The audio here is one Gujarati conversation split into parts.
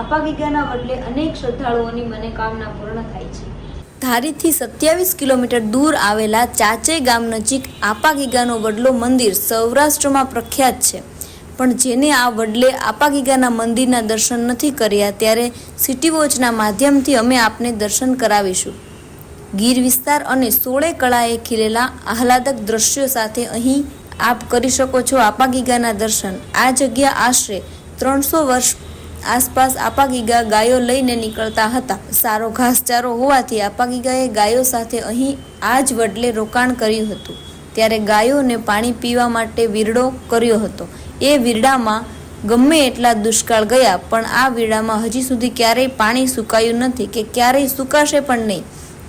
આપા ગીગાના બદલે અનેક શ્રદ્ધાળુઓની મનોકામના પૂર્ણ થાય છે. ધારીથી સત્યાવીસ કિલોમીટર દૂર આવેલા ચાચે ગામ નજીક આપા ગીગાનો વડલો મંદિર સૌરાષ્ટ્રમાં પ્રખ્યાત છે. પણ જેને આ વડલે આપા ગીગાના મંદિરના દર્શન નથી કર્યા ત્યારે સિટી વોચના માધ્યમથી અમે આપને દર્શન કરાવીશું. ગીર વિસ્તાર અને સોળે કળાએ ખીલેલા આહલાદક દ્રશ્યો સાથે અહીં આપ કરી શકો છો આપા ગીગાના દર્શન. આ જગ્યા આશરે ત્રણસો વર્ષ આસપાસ આપાગીગા ગાયો લઈને નીકળતા હતા. સારો ઘાસચારો હોવાથી આપાગીગાએ ગાયો સાથે અહીં આ જ વડલે રોકાણ કર્યું હતું. ત્યારે ગાયોને પાણી પીવા માટે વીરડો કર્યો હતો. એ વીરડામાં ગમે એટલા દુષ્કાળ ગયા, પણ આ વીરડામાં હજી સુધી ક્યારેય પાણી સુકાયું નથી કે ક્યારેય સુકાશે પણ નહીં.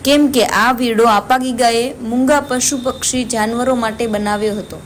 કેમ કે આ વીરડો આપાગીગાએ મૂંગા પશુ પક્ષી જાનવરો માટે બનાવ્યો હતો.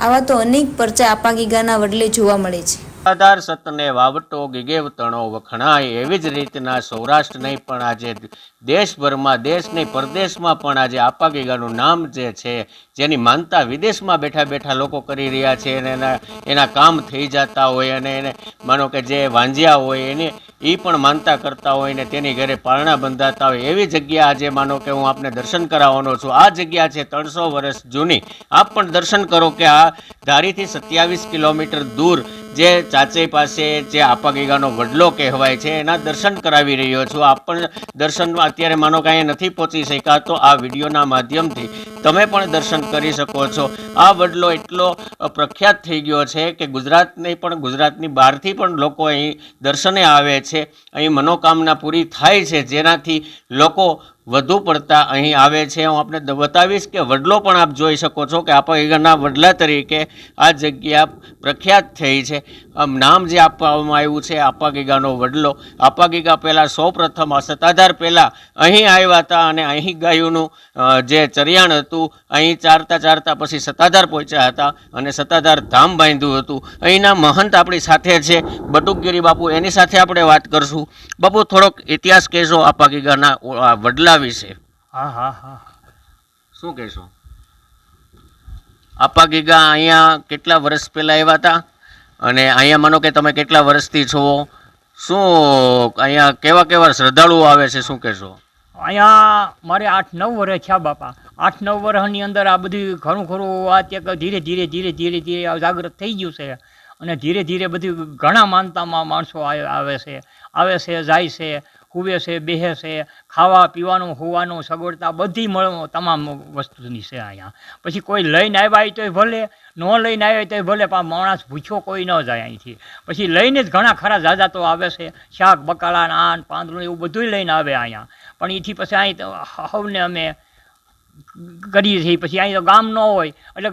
આવા તો અનેક પરચા આપા ગીગાના વડલે જોવા મળે છે. આધાર સતને વાવટો ગીગેવતણો વખણાય એવી જ રીતના સૌરાષ્ટ્ર નહીં પણ આજે દેશભરમાં દેશ નહીં પરદેશમાં પણ આજે આપા ગીગાનું નામ જે છે, જેની માનતા વિદેશમાં બેઠા બેઠા લોકો કરી રહ્યા છે અને એના એના કામ થઈ જતા હોય અને એને, માનો કે જે વાંજ્યા હોય એને એ પણ માનતા કરતા હોય ને તેની ઘરે પારણા બંધાતા હોય. એવી જગ્યા આજે માનો કે હું આપને દર્શન કરાવવાનો છું. આ જગ્યા છે ત્રણસો વર્ષ જૂની. આપ પણ દર્શન કરો કે આ ધારીથી સત્યાવીસ કિલોમીટર દૂર જે ચાચે પાસે જે આપા ગીગાનો વડલો કહેવાય છે, એના દર્શન કરાવી રહ્યો છું. આપ પણ દર્શનમાં અત્યારે માનો કાંઈ નથી પહોંચી શક્યા, તો આ વિડીયોના માધ્યમથી તમે પણ દર્શન કરી શકો છો. આ વડલો એટલો પ્રખ્યાત થઈ ગયો છે કે ગુજરાતને પણ, ગુજરાતની બહારથી પણ લોકો અહીં દર્શને આવે છે. અહીં મનોકામના પૂરી થાય છે, જેનાથી લોકો વધુ પડતા અહીં આવે છે. હું આપને બતાવીશ કે વડલો પણ આપ જોઈ શકો છો કે આપા ગીગાના વડલા તરીકે આ જગ્યા પ્રખ્યાત થઈ છે. આમ નામ જે આપવામાં આવ્યું છે, આપા ગીગાનો વડલો. આપા ગીગા પહેલાં સૌ પ્રથમ આ સત્તાધાર પહેલાં અહીં આવ્યા હતા અને અહીં ગાયોનું જે ચરિયાણ હતું, અહીં ચારતા ચારતા પછી સત્તાધાર પહોંચ્યા હતા અને સત્તાધાર ધામ બાંધ્યું હતું. અહીંના મહંત આપણી સાથે છે. બટુકગીરી બાપુ, એની સાથે આપણે વાત કરશું. બાપુ, થોડોક ઇતિહાસ કહેશો આપા ગીગાના આ વિશે હા હા હા. શું કહેશો? આપા ગીગા અહીંયા કેટલા વર્ષ પહેલાં આવ્યા હતા? અને અહીંયા માનો કે તમે કેટલા વર્ષથી છો? શું અહીંયા કેવા કેવા શ્રદ્ધાળુઓ આવે છે શું કહેશો? અહીંયા મારે આઠ નવ વર્ષ થયા બાપા. આઠ નવ વર્ષની અંદર આ બધી ઘણું ખરું આ ત્યાં ધીરે ધીરે ધીરે ધીરે ધીરે જાગૃત થઈ ગયું છે. અને ધીરે ધીરે બધી ઘણા માનતામાં માણસો આવે છે. આવે છે જાય છે. હુવે છે, બેહે છે, ખાવા પીવાનું, હોવાનું, સગવડતા બધી મળ તમામ વસ્તુની છે અહીંયા. પછી કોઈ લઈને આવ્યા હોય તોય ભલે, ન લઈને આવ્યા તોય ભલે, પણ માણસ ભૂખ્યો કોઈ ન જાય અહીંથી. પછી લઈને જ ઘણા ખરા ઝાઝા તો આવે છે, શાક, બકાલા આન પાંદડું, એવું બધું લઈને આવે અહીંયા. પણ એથી પછી અહીં હવને અમે કરીએ છીએ. પછી અહીં તો ગામ ન હોય, એટલે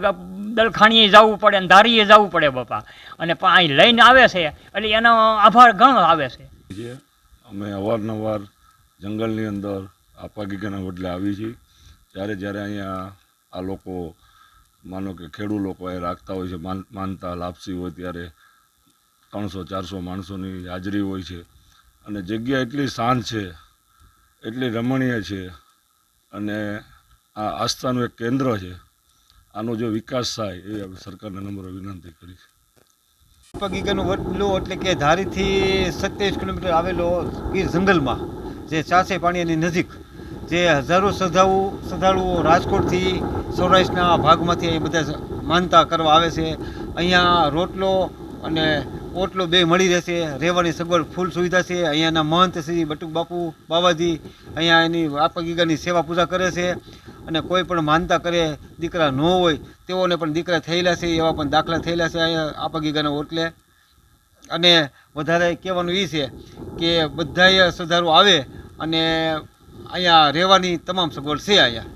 દલખાણીએ જવું પડે અને ધારીએ જવું પડે બાપા. અને પણ અહીં લઈને આવે છે, એટલે એનો આભાર ઘણો આવે છે. અમે અવારનવાર જંગલની અંદર આપાગીગાના વડલે આવી છીએ. જ્યારે જ્યારે અહીંયા આ લોકો, માનો કે ખેડૂ લોકો એ રાખતા હોય છે માનતા લાપસી હોય, ત્યારે ત્રણસો, ચારસો માણસોની હાજરી હોય છે. અને જગ્યા એટલી શાંત છે, એટલી રમણીય છે, અને આ આસ્થાનું એક કેન્દ્ર છે. આનો જો વિકાસ થાય, એ સરકારને નંબરો વિનંતી કરી છે ગીગાનું વડલો એટલે કે ધારીથી સત્યાવીસ કિલોમીટર આવેલો ગીર જંગલમાં, જે ચાસે પાણીની નજીક, જે હજારો શ્રદ્ધાળુ, શ્રદ્ધાળુઓ રાજકોટથી સૌરાષ્ટ્રના ભાગમાંથી અહીં બધા માનતા કરવા આવે છે. અહીંયા રોટલો અને ઓટલો બે મળી રહેશે. રહેવાની સગવડ ફૂલ સુવિધા છે. અહીંયાના મહંત શ્રી બટુક બાપુ બાવાજી અહીંયા એની આપા ગીગાની સેવા પૂજા કરે છે. અને કોઈ પણ માનતા કરે, દીકરા ન હોય, તેઓને પણ દીકરા થયેલા છે, એવા પણ દાખલા થયેલા છે, અહીંયા આપા ગીગાના ઓટલે. અને વધારે કહેવાનું એ છે કે બધાય સુધારો આવે અને અહીંયા રહેવાની તમામ સગવડ છે અહીંયા.